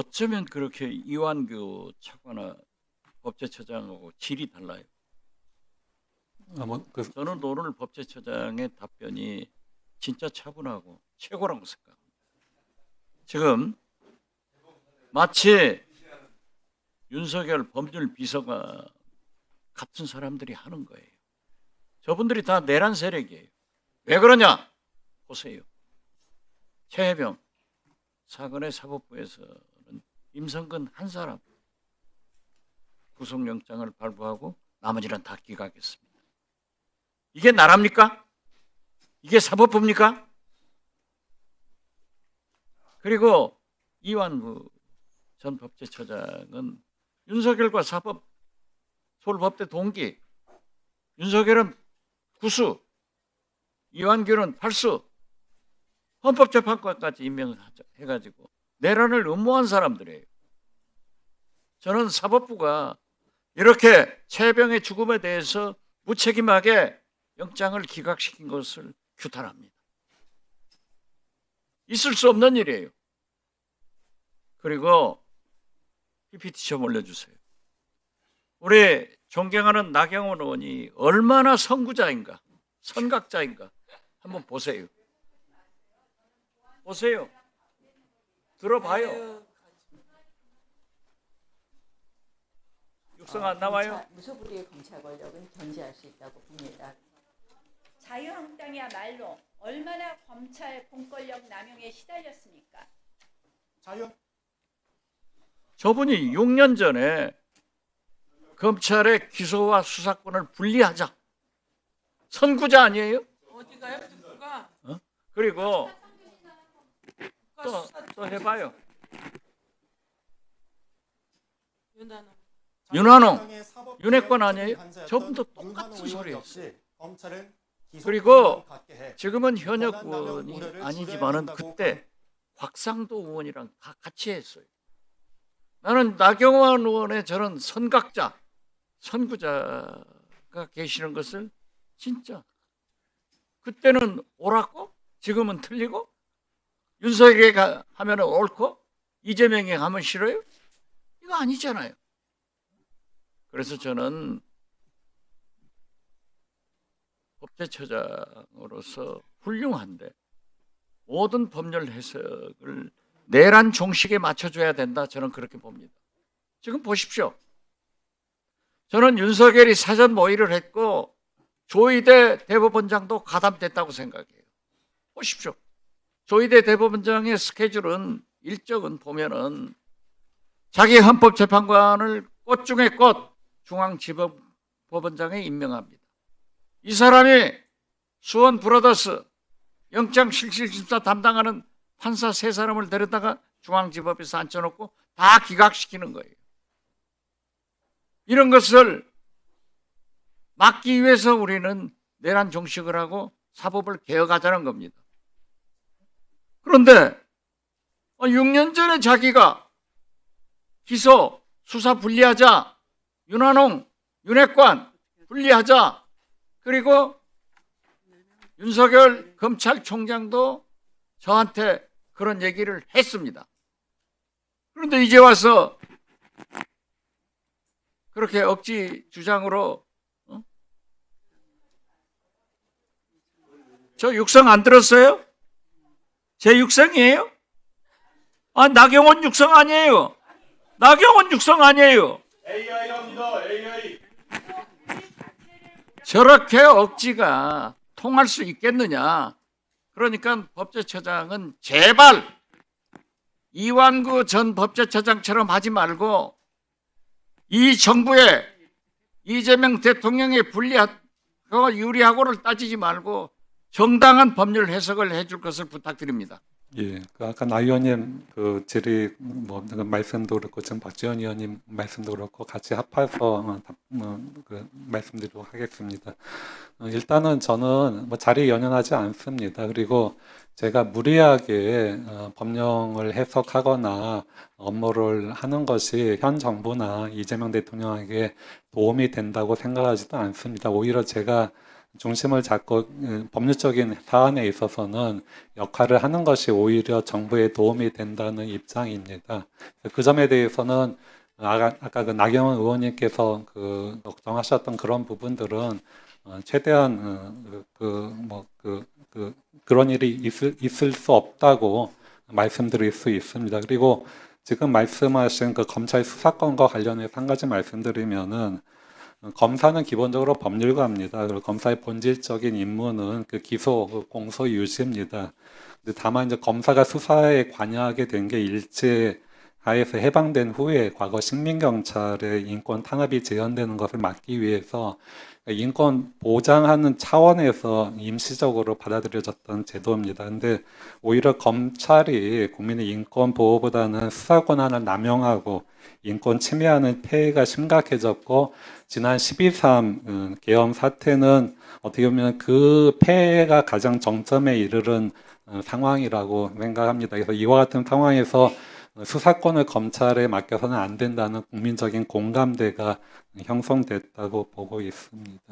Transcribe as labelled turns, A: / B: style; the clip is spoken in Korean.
A: 어쩌면 그렇게 이완규 차관나 법제처장하고 질이 달라요.
B: 아, 뭐, 그,
A: 저는 오늘 법제처장의 답변이 진짜 차분하고 최고라고 생각합니다. 지금 마치 윤석열 법률 비서가 같은 사람들이 하는 거예요. 저분들이 다 내란 세력이에요. 왜 그러냐? 보세요. 최혜병 사건의 사법부에서는 임성근 한 사람 구속영장을 발부하고 나머지는 다 기각했습니다. 이게 나랍니까? 이게 사법부입니까? 그리고 이완구 전 법제처장은 윤석열과 사법 서울법대 동기 윤석열은 구수 이완규는 팔수 헌법재판관까지 임명해가지고 내란을 음모한 사람들이에요. 저는 사법부가 이렇게 최병의 죽음에 대해서 무책임하게 영장을 기각시킨 것을 규탄합니다. 있을 수 없는 일이에요. 그리고 PPT 좀 올려주세요. 우리 존경하는 나경원 의원이 얼마나 선구자인가, 선각자인가 한번 보세요. 보세요. 들어봐요. 육성 안 나와요?
C: 검찰- 무소불위의 검찰 권력은 견제할 수 있다고 봅니다.
D: 자유한국당이야말로 얼마나 검찰 공권력 남용에 시달렸습니까?
E: 자유
A: 저분이 6년 전에 검찰의 기소와 수사권을 분리하자. 선구자 아니에요?
F: 어디가요? 누가?
A: 그리고
F: 누가
A: 또, 또 해봐요. 윤한홍, 윤핵관 아니에요? 저분도 똑같은 소리 했어요.
E: 검찰은 기소
A: 그리고. 지금은 현역 의원이 아니지만은 그때 곽상도 의원이랑 다 같이 했어요. 나는 나경원 의원의 저런 선각자, 선구자가 계시는 것을 진짜 그때는 옳았고 지금은 틀리고 윤석열이 가- 하면은 옳고 이재명이 하면 싫어요? 이거 아니잖아요. 그래서 저는 법제처장으로서 훌륭한데 모든 법률 해석을 내란 종식에 맞춰줘야 된다. 저는 그렇게 봅니다. 지금 보십시오. 저는 윤석열이 사전 모의를 했고 조희대 대법원장도 가담됐다고 생각해요. 보십시오. 조희대 대법원장의 스케줄은 일정은 보면은 자기 헌법재판관을 꽃 중에 꽃 중앙지법법원장에 임명합니다. 이 사람이 수원 브라더스 영장 실질심사 담당하는 판사 세 사람을 데려다가 중앙지법에서 앉혀놓고 다 기각시키는 거예요. 이런 것을 막기 위해서 우리는 내란 종식을 하고 사법을 개혁하자는 겁니다. 그런데 6년 전에 자기가 기소, 수사 분리하자, 윤한홍, 윤핵관 분리하자, 그리고 윤석열 검찰총장도 저한테 그런 얘기를 했습니다. 그런데 이제 와서 그렇게 억지 주장으로 어? 저 육성 안 들었어요? 제 육성이에요? 아 나경원 육성 아니에요. 나경원 육성 아니에요.
E: AI랍니다. AI.
A: 저렇게 억지가 통할 수 있겠느냐. 그러니까 법제처장은 제발 이완구 전 법제처장처럼 하지 말고 이 정부의 이재명 대통령의 불리하고 유리하고를 따지지 말고 정당한 법률 해석을 해줄 것을 부탁드립니다.
B: 예, 그 아까 나 의원님 그 질의 뭐그 말씀도 그렇고 지금 박지원 의원님 말씀도 그렇고 같이 합해서 어, 답- 어, 그 말씀드리도록 하겠습니다. 어, 일단은 저는 뭐 자리에 연연하지 않습니다. 그리고 제가 무리하게 어, 법령을 해석하거나 업무를 하는 것이 현 정부나 이재명 대통령에게 도움이 된다고 생각하지도 않습니다. 오히려 제가 중심을 잡고 음, 법률적인 사안에 있어서는 역할을 하는 것이 오히려 정부에 도움이 된다는 입장입니다. 그 점에 대해서는 아까, 아까 그 나경원 의원님께서 그 걱정하셨던 그런 부분들은 어, 최대한 그뭐 그 그, 그런 일이 있을, 있을 수 없다고 말씀드릴 수 있습니다. 그리고 지금 말씀하신 그 검찰 수사권과 관련해서 한 가지 말씀드리면은 어, 검사는 기본적으로 법률가입니다. 그리고 검사의 본질적인 임무는 그 기소, 그 공소 유지입니다. 다만 이제 검사가 수사에 관여하게 된 게 일제 하에서 해방된 후에 과거 식민경찰의 인권 탄압이 재현되는 것을 막기 위해서 인권 보장하는 차원에서 임시적으로 받아들여졌던 제도입니다. 근데 오히려 검찰이 국민의 인권 보호보다는 수사 권한을 남용하고 인권 침해하는 폐해가 심각해졌고 지난 12.3 음, 계엄 사태는 어떻게 보면 그 폐해가 가장 정점에 이르른 어, 상황이라고 생각합니다. 그래서 이와 같은 상황에서 수사권을 검찰에 맡겨서는 안 된다는 국민적인 공감대가 형성됐다고 보고 있습니다.